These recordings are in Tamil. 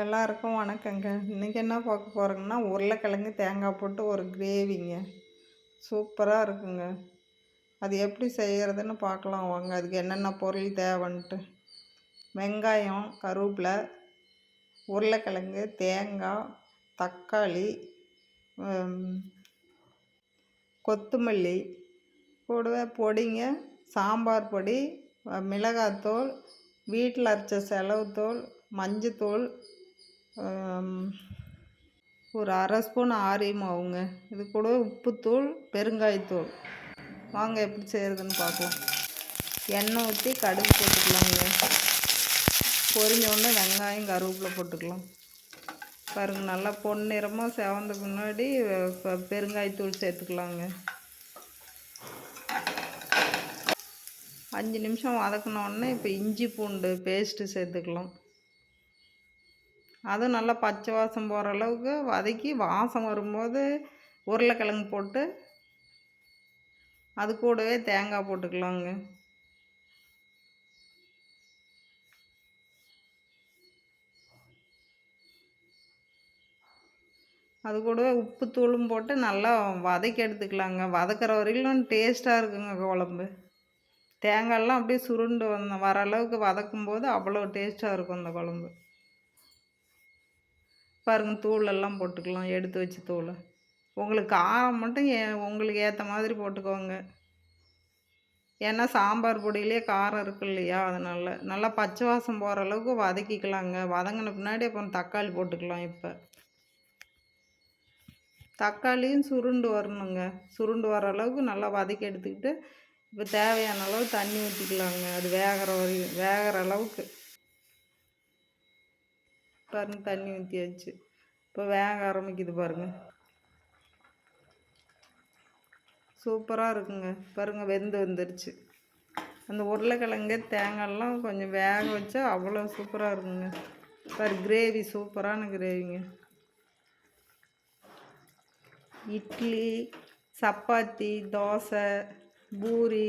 எல்லாருக்கும் வணக்கங்க. இன்றைக்கி என்ன பார்க்க போகிறோங்கன்னா உருளைக்கிழங்கு தேங்காய் போட்டு ஒரு கிரேவிங்க. சூப்பராக இருக்குங்க. அது எப்படி செய்கிறதுன்னு பார்க்கலாம் வாங்க. அதுக்கு என்னென்ன பொருள் தேவைன்ட்டு. வெங்காயம் கருவேப்பிலை உருளைக்கிழங்கு தேங்காய் தக்காளி கொத்தமல்லி கூடவே பொடிங்க சாம்பார் பொடி மிளகாத்தூள் வீட்டில் அரைச்ச செலவுத்தூள் மஞ்சத்தூள் ஒரு அரை ஸ்பூன் ஆரி மாவுங்க. இது கூட உப்புத்தூள் பெருங்காயத்தூள். வாங்க எப்படி செய்கிறதுன்னு பார்க்கலாம். எண்ணெய் ஊற்றி கடுகு போட்டுக்கலாங்க. பொரிஞ்சோடனே வெங்காயம் கருவேப்பிலை போட்டுக்கலாம். பாருங்கள் நல்லா பொன்னிறமாக செவந்த முன்னாடி பெருங்காயத்தூள் சேர்த்துக்கலாங்க. அஞ்சு நிமிஷம் வதக்கினோடனே இப்போ இஞ்சி பூண்டு பேஸ்ட்டு சேர்த்துக்கலாம். அதுவும் நல்லா பச்சை வாசம் போகிற அளவுக்கு வதக்கி வாசம் வரும்போது உருளைக்கிழங்கு போட்டு அது கூடவே தேங்காய் போட்டுக்கலாங்க. அது கூடவே உப்பு தூளும் போட்டு நல்லா வதக்கி எடுத்துக்கலாங்க. வதக்கிற வரையிலும் டேஸ்ட்டாக இருக்குங்க குழம்பு. தேங்காயெல்லாம் அப்படியே சுருண்டு வந்த வர அளவுக்கு வதக்கும்போது அவ்வளோ டேஸ்ட்டாக இருக்கும் அந்த குழம்பு. பாருங்கள் தூளெல்லாம் போட்டுக்கலாம் எடுத்து வச்ச தூள். உங்களுக்கு காரம் மட்டும் ஏ உங்களுக்கு ஏற்ற மாதிரி போட்டுக்கோங்க. ஏன்னா சாம்பார் பொடியிலே காரம் இருக்கு இல்லையா அதனால். நல்லா பச்சை வாசம் போகிற அளவுக்கு வதக்கிக்கலாங்க. வதங்கின பின்னாடி அப்புறம் தக்காளி போட்டுக்கலாம் இப்போ. தக்காளியும் சுருண்டு வரணுங்க. சுருண்டு வர அளவுக்கு நல்லா வதக்கி எடுத்துக்கிட்டு இப்போ தேவையான அளவு தண்ணி ஊற்றிக்கலாங்க அது வேகிற வரையும் வேகிற அளவுக்கு. பாருங்க தண்ணி ஊற்றியாச்சு இப்போ வேக ஆரம்பிக்குது பாருங்கள் சூப்பராக இருக்குங்க. பாருங்கள் வெந்து வந்துருச்சு. அந்த உருளைக்கிழங்கு தேங்காயெல்லாம் கொஞ்சம் வேக வச்சா அவ்வளோ சூப்பராக இருக்குங்க. பாரு கிரேவி சூப்பரான கிரேவிங்க இட்லி சப்பாத்தி தோசை பூரி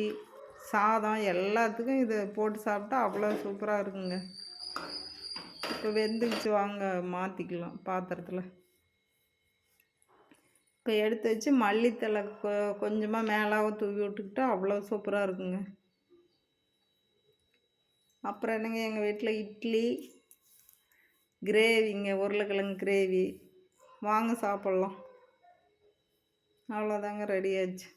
சாதம் எல்லாத்துக்கும் இதை போட்டு சாப்பிட்டா அவ்வளோ சூப்பராக இருக்குங்க. இப்போ வெந்துச்சு வாங்க மாற்றிக்கலாம் பாத்திரத்தில். இப்போ எடுத்து வச்சு மல்லித்தலை கொ கொஞ்சமாக மேலாக தூவி விட்டுக்கிட்டா அவ்வளோ சூப்பராக இருக்குங்க. அப்புறம் என்னங்க எங்கள் வீட்டில் இட்லி கிரேவிங்க உருளைக்கிழங்கு கிரேவி. வாங்க சாப்பிட்லாம். அவ்வளோதாங்க ரெடி ஆச்சு.